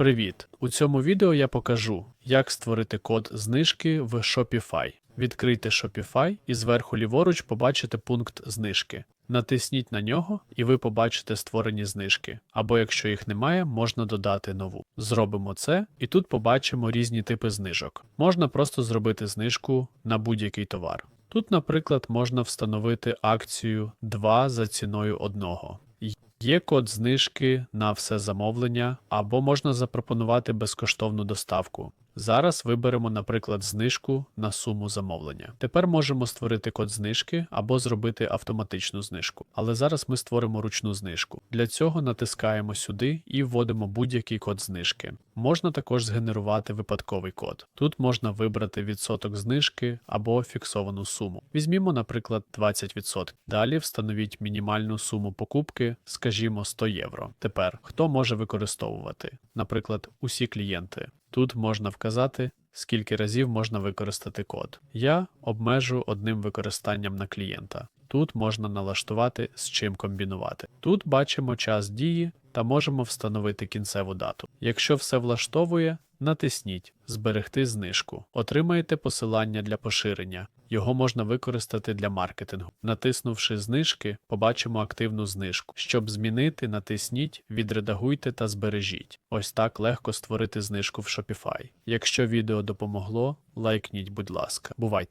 Привіт! У цьому відео я покажу, як створити код знижки в Shopify. Відкрийте Shopify і зверху ліворуч побачите пункт знижки. Натисніть на нього, і ви побачите створені знижки. Або якщо їх немає, можна додати нову. Зробимо це, і тут побачимо різні типи знижок. Можна просто зробити знижку на будь-який товар. Тут, наприклад, можна встановити акцію 2 за ціною 1. Є код знижки на все замовлення, або можна запропонувати безкоштовну доставку. Зараз виберемо, наприклад, знижку на суму замовлення. Тепер можемо створити код знижки або зробити автоматичну знижку. Але зараз ми створимо ручну знижку. Для цього натискаємо сюди і вводимо будь-який код знижки. Можна також згенерувати випадковий код. Тут можна вибрати відсоток знижки або фіксовану суму. Візьмімо, наприклад, 20%. Далі встановіть мінімальну суму покупки, скажімо, 100 євро. Тепер хто може використовувати? Наприклад, усі клієнти. Тут можна вказати, скільки разів можна використати код. Я обмежу одним використанням на клієнта. Тут можна налаштувати, з чим комбінувати. Тут бачимо час дії та можемо встановити кінцеву дату. Якщо все влаштовує, натисніть Зберегти знижку. Отримаєте посилання для поширення. Його можна використати для маркетингу. Натиснувши знижки, побачимо активну знижку. Щоб змінити, натисніть, відредагуйте та збережіть. Ось так легко створити знижку в Shopify. Якщо відео допомогло, лайкніть, будь ласка. Бувайте!